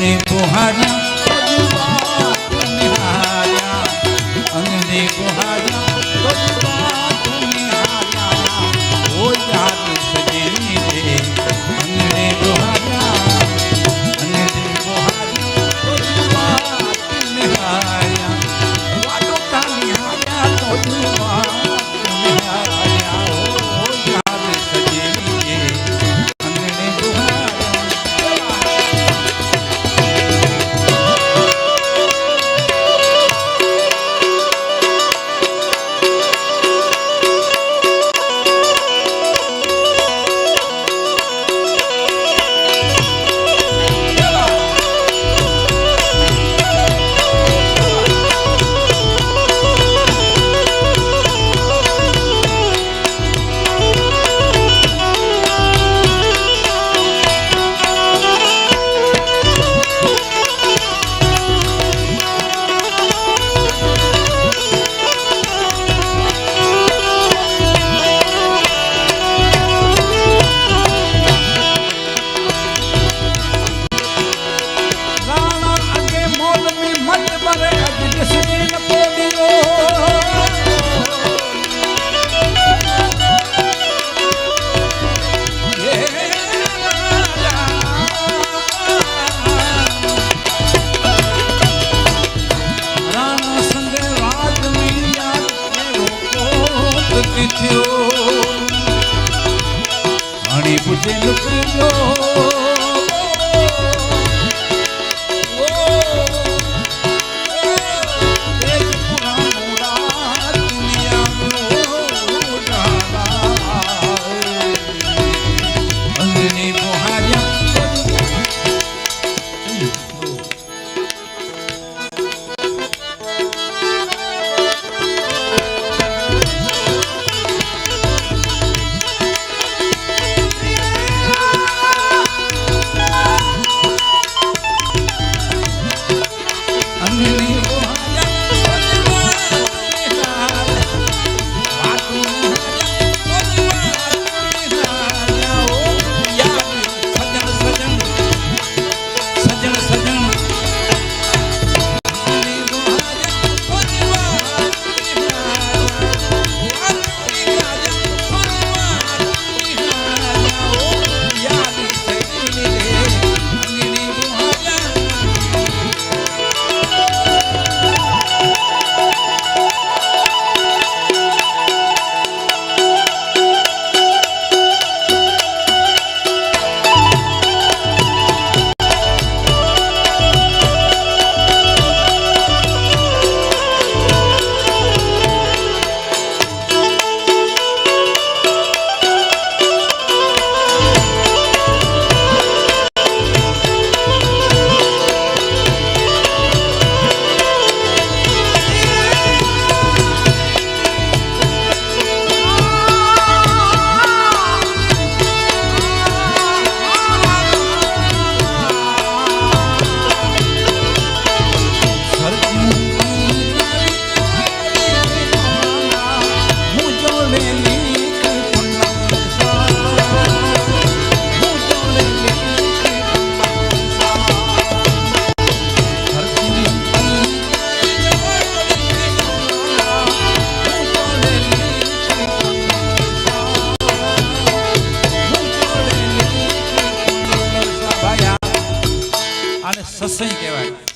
અંગને પોહાર્યા નિહાર્યા ઓ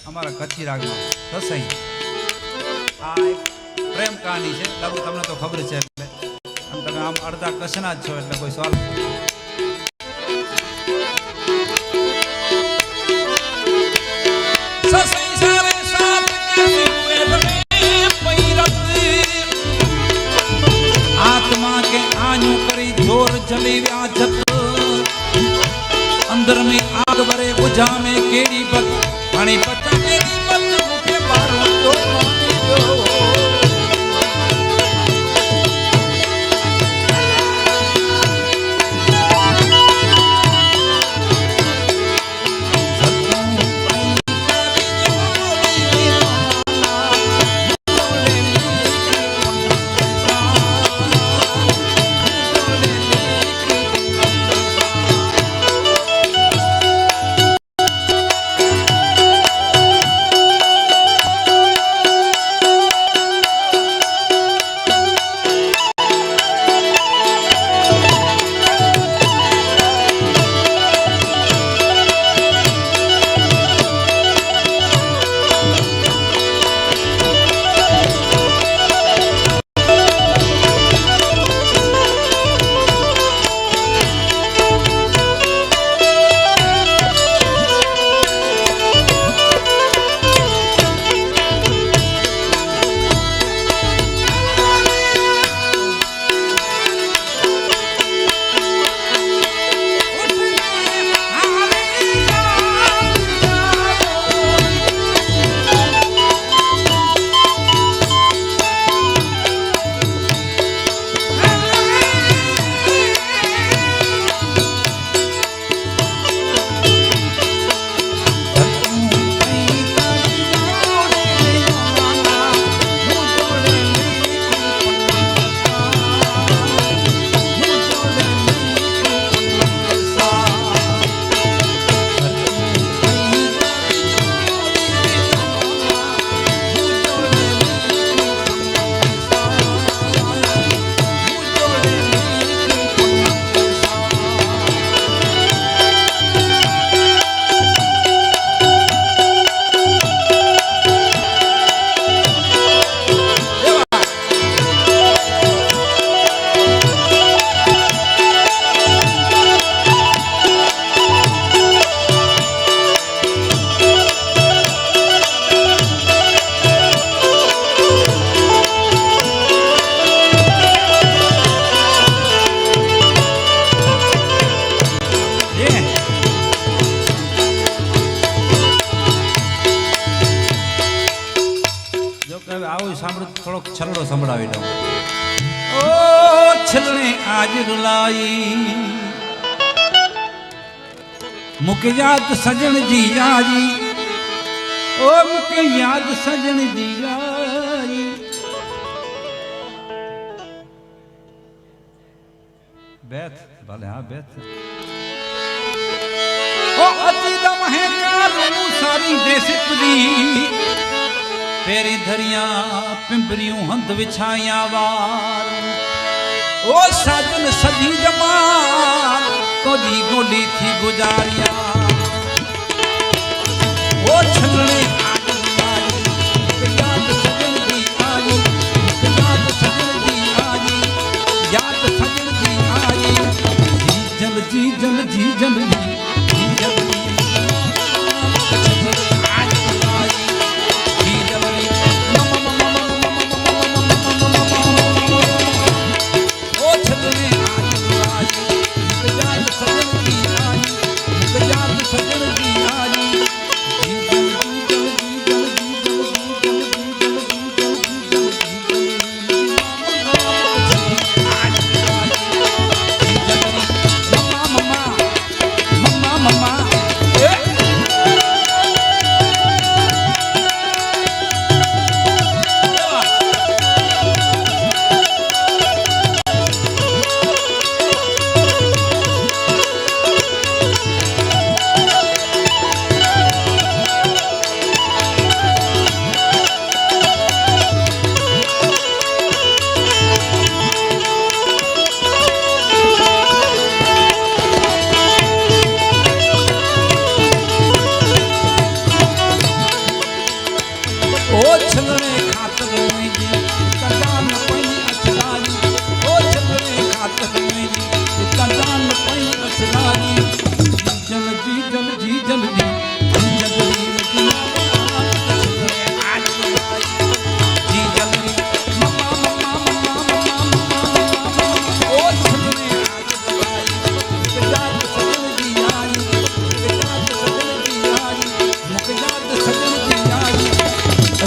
અમારા કચ્છી રાગમાં. સસઈ આ એક પ્રેમ કહાની છે. લગભગ તમને તો ખબર છે એટલે. તમે આમ અડધા કચ્છના જ છો એટલે કોઈ સવાલ સસઈ સારે સાત કે સિરે બને પૈરત. આત્મા કે આഞ്ഞું કરી જોર થોડોક છલડો સંભળાવી દઉં. ઓ, છલણે આજ રૂલાઈ. મુકે યાદ સજણ જીજાજી ઓ, મુકે યાદ સજણ જી આઈ બેથ, ભલે હા, બેથ. ઓ અતિ દમ હે કારું સારી દેશ પેરી. ધરિયા પિંપરિયું હંધ વિછાયા વાર. ઓ સાજન સજી જમા તોજી ગોડી થી ગુજારિયા. ઓ છલણે યાદ સજન દી આઈ યાદ સજન દી આઈ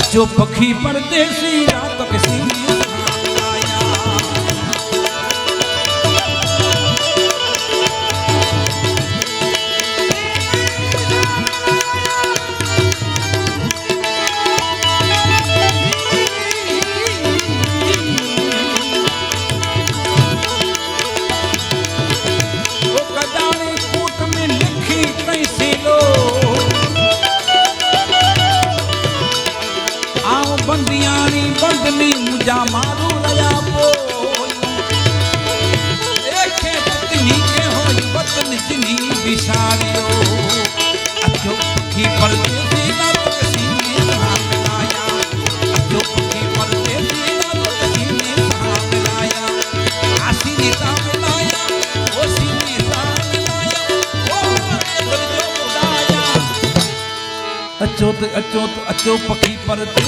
જો પક્ષી પરદેશી રાત કે સિંહ अचो त अचो त अचो पखी पर अचो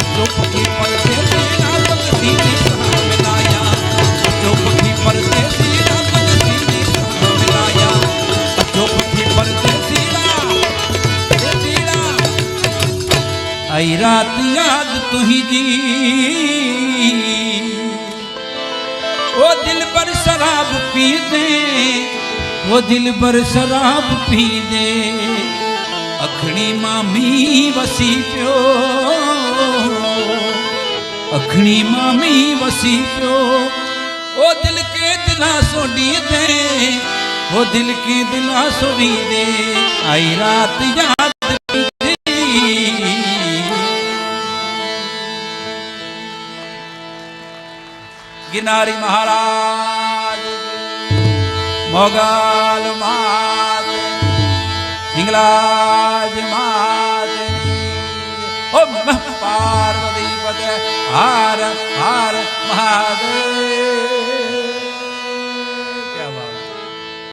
अचो पखी पर अचो पखी पर आई रात याद तुंहिंजी ओ दिल पर शराब पीते વો દિલ પર શરાબ પીને અખણીમાં મી વસી પ્યો અખણીમાં મી વસી પ્યો ઓ દિલ કે દિલા સોડી દે. ઓ દિલ કે દિલા સોડી દે. આઈ રાત યાદ ગિનારી મહારાજ. મોગલ માત હિંગલાજ માત ઓમ પાર્વતી પતે હાર હાર મહાદેવ